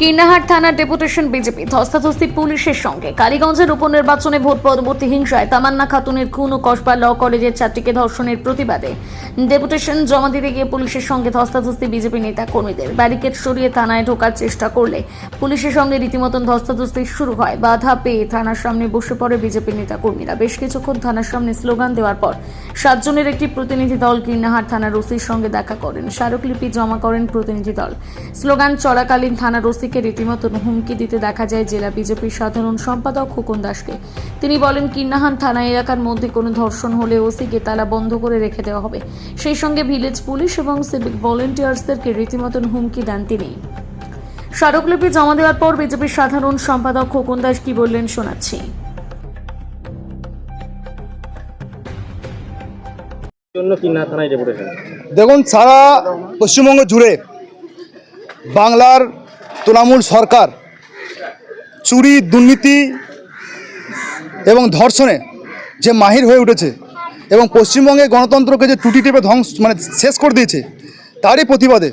কিন্নাহাট থানার deputation BJP, ধস্তাধস্তি পুলিশের সঙ্গে। কালীগঞ্জের উপনির্বাচনে ভোট পরবর্তী হিংসায় তামান্না খাতুনের খুন ও কসবা ল কলেজের ছাত্রীকে ধর্ষণের প্রতিবাদে। ডেপুটেশন জমা দিতে গিয়ে পুলিশের সঙ্গে ধস্তাধস্তি বিজেপি নেতা কর্মীদের। ব্যারিকেড সরিয়ে থানায় ঢোকার চেষ্টা করলে পুলিশের সঙ্গে রীতিমতন ধস্তাধস্তি শুরু হয়। বাধা পেয়ে থানার সামনে বসে পড়ে বিজেপি নেতা কর্মীরা। বেশ কিছুক্ষণ থানার সামনে স্লোগান দেওয়ার পর সাতজনের একটি প্রতিনিধি দল কিন্নাহাট থানার ওসির সঙ্গে দেখা করেন। স্মারকলিপি জমা করেন প্রতিনিধি দল। স্লোগান চলাকালীন থানার ওসিকে রীতিমতন হুমকি দিতে দেখা যায় জেলা বিজেপির সাধারণ সম্পাদক খোকন দাসকে। তিনি বলেন কিন্নাহান থানা এলাকার মধ্যে কোনো ধর্ষণ হলে ওসিকে তালা বন্ধ করে রেখে দেওয়া হবে। সেই সঙ্গে ভিলেজ পুলিশ এবং সিভিক ভলেন্টিয়ার্সদেরকে রীতিমতন হুমকি দেন তিনি। স্মারকলিপি জমা দেওয়ার পর বিজেপির সাধারণ সম্পাদক খোকন দাস কি বললেন শোনাচ্ছি। দেখুন সারা পশ্চিমবঙ্গ জুড়ে বাংলার তৃণমূল সরকার চুরি, দুর্নীতি এবং ধর্ষণে যে মাহির হয়ে উঠেছে এবং পশ্চিমবঙ্গে গণতন্ত্রকে যে টুটি টেপে ধ্বংস মানে শেষ করে দিয়েছে, তারই প্রতিবাদে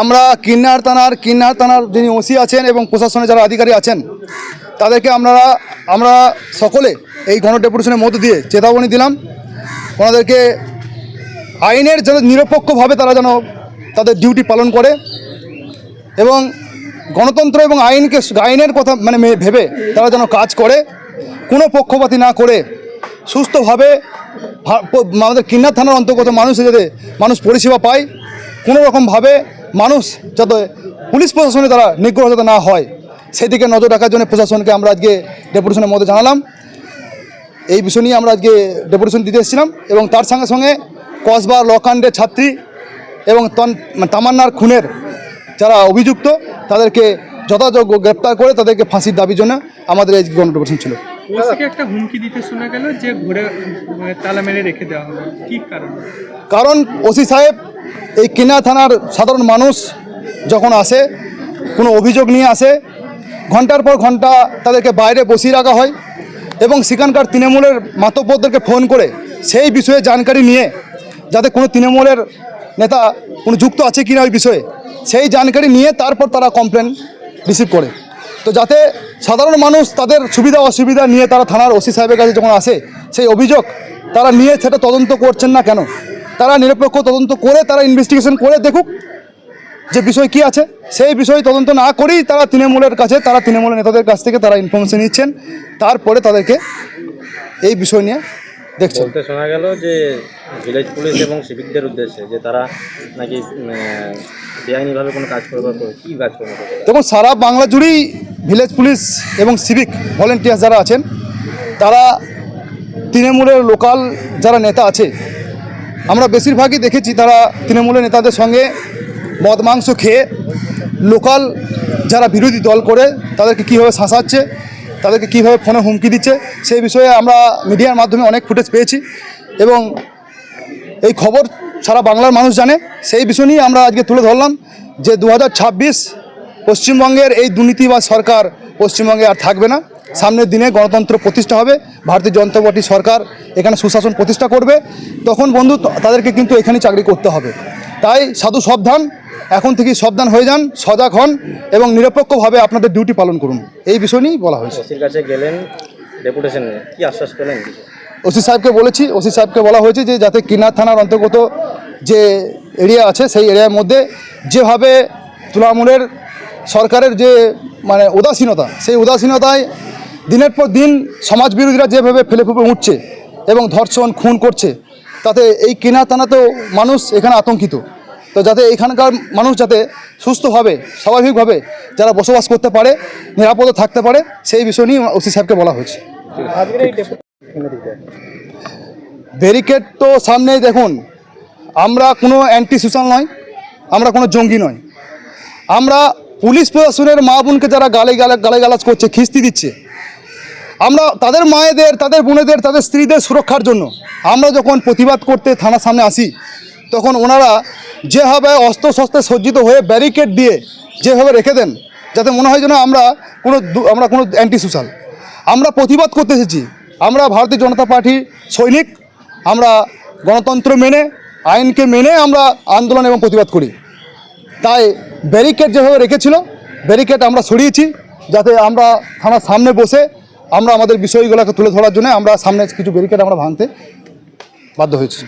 আমরা কিন্নার থানার কিন্নার থানার যিনি ওসি আছেন এবং প্রশাসনের যারা আধিকারী আছেন, তাদেরকে আমরা আমরা সকলে এই গণ ডেপুটেশনের মধ্য দিয়ে চেতাবনী দিলাম। ওনাদেরকে আইনের যেন নিরপেক্ষভাবে তারা যেন তাদের ডিউটি পালন করে এবং গণতন্ত্র এবং আইনকে আইনের কথা মানে ভেবে তারা যেন কাজ করে, কোনো পক্ষপাতি না করে, সুস্থভাবে আমাদের কিন্নার থানার অন্তর্গত মানুষ যাতে মানুষ পরিষেবা পায়, কোনো রকমভাবে মানুষ যাতে পুলিশ প্রশাসনে তারা নিগ্রহ যাতে না হয়, সেদিকে নজর রাখার জন্য প্রশাসনকে আমরা আজকে ডেপুটেশনের মধ্যে জানালাম। এই বিষয় নিয়ে আমরা আজকে ডেপুটেশন দিতে এসেছিলাম এবং তার সঙ্গে সঙ্গে কসবা লকাণ্ডের ছাত্রী এবং তন- মানে তামান্নার খুনের যারা অভিযুক্ত তাদেরকে যথাযোগ্য গ্রেপ্তার করে তাদেরকে ফাঁসির দাবির জন্য আমাদের এই গণ ডেপুটেশন ছিল একটা হুমকি দিতে শোনা গেল যে ঘুরে মানে তালা মেরে রেখে দেওয়া হবে। কি কারণ? কারণ ওসি সাহেব এই কিনা থানার সাধারণ মানুষ যখন আসে কোনো অভিযোগ নিয়ে আসে ঘণ্টার পর ঘণ্টা তাদেরকে বাইরে বসিয়ে রাখা হয় এবং সেখানকার তৃণমূলের মাতব্বরদেরকে ফোন করে সেই বিষয়ে জানকারি নিয়ে যাতে কোনো তৃণমূলের নেতা কোনো যুক্ত আছে কিনা ওই বিষয়ে সেই জানকারি নিয়ে তারপর তারা কমপ্লেন রিসিভ করে। তো যাতে সাধারণ মানুষ তাদের সুবিধা অসুবিধা নিয়ে তারা থানার ওসি সাহেবের কাছে যখন আসে, সেই অভিযোগ তারা নিয়ে সেটা তদন্ত করছেন না কেন? তারা নিরপেক্ষ তদন্ত করে তারা ইনভেস্টিগেশন করে দেখুক যে বিষয় কি আছে। সেই বিষয় তদন্ত না করেই তারা তৃণমূলের কাছে, তারা তৃণমূলের নেতাদের কাছ থেকে তারা ইনফরমেশন নিচ্ছেন। তারপরে তাদেরকে এই বিষয় নিয়ে দেখছেন। বলতে শোনা গেল যে ভিলেজ পুলিশ এবং সিভিকদের উদ্দেশ্যে যে তারা নাকি বেআইনিভাবে কোনো কাজ করবে কী কাজ করবে? দেখুন সারা বাংলা জুড়েই ভিলেজ পুলিশ এবং সিভিক ভলেন্টিয়ার যারা আছেন তারা তৃণমূলের লোকাল যারা নেতা আছে আমরা বেশিরভাগই দেখেছি তারা তৃণমূলের নেতাদের সঙ্গে মদ মাংস খেয়ে লোকাল যারা বিরোধী দল করে তাদেরকে কীভাবে শাসাচ্ছে তাদেরকে কীভাবে ফোনে হুমকি দিচ্ছে, সেই বিষয়ে আমরা মিডিয়ার মাধ্যমে অনেক ফুটেজ পেয়েছি এবং এই খবর সারা বাংলার মানুষ জানে। সেই বিষয় নিয়ে আমরা আজকে তুলে ধরলাম যে দু হাজার ছাব্বিশ পশ্চিমবঙ্গের এই দুর্নীতি বা সরকার পশ্চিমবঙ্গে আর থাকবে না। সামনের দিনে গণতন্ত্র প্রতিষ্ঠা হবে, ভারতীয় জনতা পার্টি সরকার এখানে সুশাসন প্রতিষ্ঠা করবে। তখন বন্ধু, তাদেরকে কিন্তু এখানে চাকরি করতে হবে। তাই সাধু সাবধান এখন থেকেই সাবধান হয়ে যান সজাগ হন এবং নিরপেক্ষভাবে আপনাদের ডিউটি পালন করুন। এই বিষয় নিয়েই বলা হয়েছে। কাছে গেলেন ডেপুটেশন নিয়ে আশ্বাস পেলেন? ওসি সাহেবকে বলেছি ওসি সাহেবকে বলা হয়েছে যে যাতে কিনার থানার অন্তর্গত যে এরিয়া আছে সেই এরিয়ার মধ্যে যেভাবে তৃণমূলের সরকারের যে মানে উদাসীনতা সেই উদাসীনতায় দিনের পর দিন সমাজ বিরোধীরা যেভাবে ফেলে ফুপে উঠছে এবং ধর্ষণ খুন করছে তাতে এই কিনা থানাতেও মানুষ এখানে আতঙ্কিত। তো যাতে এখানকার মানুষ যাতে সুস্থভাবে স্বাভাবিকভাবে যারা বসবাস করতে পারে, নিরাপদে থাকতে পারে, সেই বিষয় নিয়ে ওসি সাহেবকে বলা হয়েছে। ব্যারিকেড তো সামনেই দেখুন, আমরা কোনো অ্যান্টি সোশ্যাল নয়, আমরা কোনো জঙ্গি নয়। আমরা পুলিশ প্রশাসনের মা বোনকে যারা গালে গালে গালে গালাজ করছে, খিস্তি দিচ্ছে আমরা তাদের মায়েদের, তাদের বোনেদের, তাদের স্ত্রীদের সুরক্ষার জন্য আমরা যখন প্রতিবাদ করতে থানার সামনে আসি, তখন ওনারা যেভাবে অস্ত্র শস্ত্রে সজ্জিত হয়ে ব্যারিকেড দিয়ে যেভাবে রেখে দেন, যাতে মনে হয় যেন আমরা কোনো আমরা কোনো অ্যান্টি সোশ্যাল আমরা প্রতিবাদ করতে এসেছি। আমরা ভারতীয় জনতা পার্টির সৈনিক, আমরা গণতন্ত্র মেনে, আইনকে মেনে আমরা আন্দোলন এবং প্রতিবাদ করি। তাই ব্যারিকেড যেভাবে রেখেছিল ব্যারিকেড আমরা সরিয়েছি, যাতে আমরা থানার সামনে বসে আমরা আমাদের বিষয়গুলোকে তুলে ধরার জন্য আমরা সামনে কিছু ব্যারিকেড আমরা ভাঙতে বাধ্য হয়েছি।